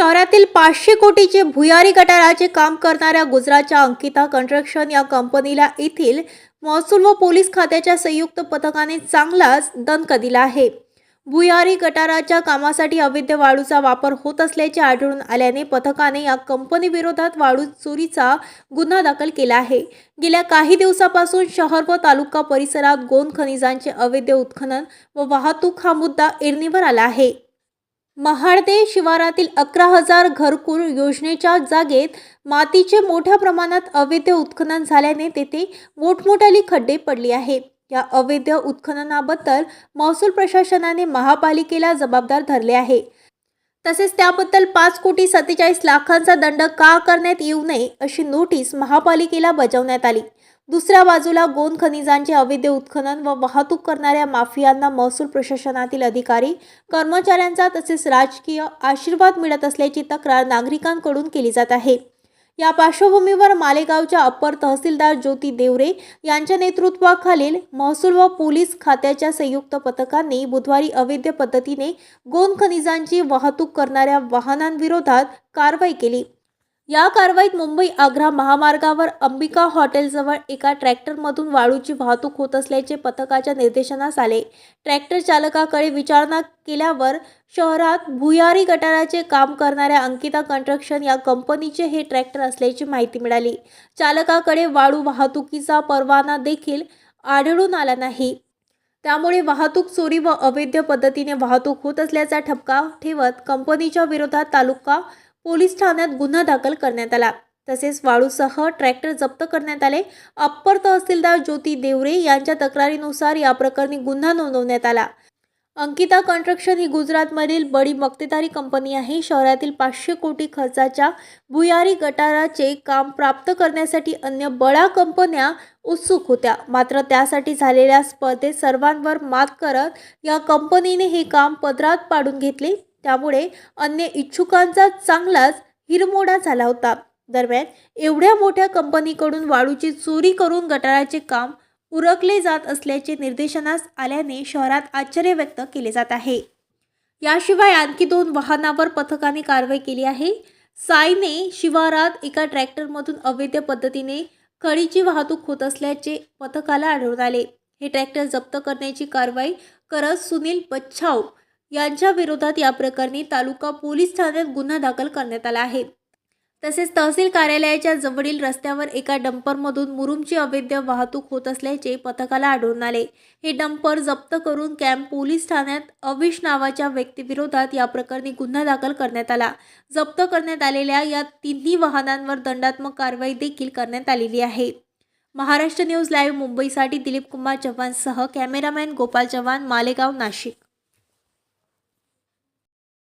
शहरातील पाचशे कोटीचे भुयारी गटाराचे काम करणाऱ्या गुजरातच्या अंकिता कन्स्ट्रक्शन या कंपनीला येथील महसूल व पोलीस खात्याच्या संयुक्त पथकाने चांगलाच दणका दिला आहे. भुयारी गटाराच्या कामासाठी अवैध वाळूचा वापर होत असल्याचे आढळून आल्याने पथकाने या कंपनीविरोधात वाळू चोरीचा गुन्हा दाखल केला आहे. गेल्या काही दिवसापासून शहर व तालुका परिसरात गोंद खनिजांचे अवैध उत्खनन व वाहतूक हा मुद्दा ऐरणीवर आला आहे. महाडदे शिवारातील अकरा हजार घरकुल योजनेच्या जागेत मातीचे मोठ्या प्रमाणात अवैध उत्खनन झाल्याने तेथे मोठमोठाली खड्डे पडली आहेत. या अवैध उत्खननाबद्दल महसूल प्रशासनाने महापालिकेला जबाबदार धरले आहे. तसेच त्याबद्दल पाच कोटी सत्तेचाळीस लाखांचा दंड का करण्यात येऊ नये अशी नोटीस महापालिकेला बजावण्यात आली. दुसऱ्या बाजूला गोंद खनिजांचे अवैध उत्खनन व वाहतूक करणाऱ्या माफियांना महसूल प्रशासनातील अधिकारी कर्मचाऱ्यांचा तसेच राजकीय आशीर्वाद मिळत असल्याची तक्रार नागरिकांकडून केली जात आहे. या पार्श्वभूमीवर मालेगावच्या अप्पर तहसीलदार ज्योती देवरे यांच्या नेतृत्वाखालील महसूल व पोलीस खात्याच्या संयुक्त पथकांनी बुधवारी अवैध पद्धतीने गोंद खनिजांची वाहतूक करणाऱ्या वाहनांविरोधात कारवाई केली. या कारवाईत मुंबई आग्रा महामार्गावर अंबिका हॉटेलजवळ एका ट्रॅक्टरमधून वाळूची वाहतूक होत असल्याचे पथकाच्या निर्देशनास आले. ट्रॅक्टर चालकाकडे विचारणा केल्यावर शहरात भुयारी गटाराचे काम करणाऱ्या अंकिता कन्स्ट्रक्शन या कंपनीचे हे ट्रॅक्टर असल्याची माहिती मिळाली. चालकाकडे वाळू वाहतुकीचा परवाना देखील आढळून आला नाही. त्यामुळे वाहतूक चोरी व अवैध पद्धतीने वाहतूक होत असल्याचा ठपका ठेवत कंपनीच्या विरोधात तालुका पोलीस ठाण्यात गुन्हा दाखल करण्यात आला. तसेच वाळूसह ट्रॅक्टर जप्त करण्यात आले. अप्पर तहसीलदार ज्योती देवरे यांच्या तक्रारीनुसार या प्रकरणी गुन्हा नोंदवण्यात आला. अंकिता कन्स्ट्रक्शन ही गुजरातमधील बडी मक्तेदारी कंपनी आहे. शहरातील पाचशे कोटी खर्चाच्या भुयारी गटाराचे काम प्राप्त करण्यासाठी अन्य बळा कंपन्या उत्सुक होत्या. मात्र त्यासाठी झालेल्या स्पर्धेत सर्वांवर मात करत या कंपनीने हे काम पदरात पाडून घेतले. त्यामुळे अन्य इच्छुकांचा चांगलाच हिरमोडा झाला होता. दरम्यान एवढ्या मोठ्या कंपनीकडून वाळूची चोरी करून गटाराचे काम उरकले जात असल्याचे निर्देशनास आल्याने शहरात आश्चर्य व्यक्त केले जात आहे. याशिवाय आणखी दोन वाहनावर पथकाने कारवाई केली आहे. साईने शिवारात एका ट्रॅक्टरमधून अवैध पद्धतीने खडीची वाहतूक होत असल्याचे पथकाला आढळून आले. हे ट्रॅक्टर जप्त करण्याची कारवाई करत सुनील बच्छाव यांच्या विरोधात या प्रकरणी तालुका पोलीस ठाण्यात गुन्हा दाखल करण्यात आला आहे. तसेच तहसील कार्यालयाच्या जवळील रस्त्यावर एका डंपरमधून मुरुमची अवैध वाहतूक होत असल्याचे पथकाला आढळून आले. हे डंपर जप्त करून कॅम्प पोलीस ठाण्यात अविश नावाच्या व्यक्तीविरोधात या प्रकरणी गुन्हा दाखल करण्यात आला. जप्त करण्यात आलेल्या या तिन्ही वाहनांवर दंडात्मक कारवाई देखील करण्यात आलेली आहे. महाराष्ट्र न्यूज लाईव्ह मुंबईसाठी दिलीप कुमार चव्हाणसह कॅमेरामॅन गोपाल चव्हाण मालेगाव नाशिक.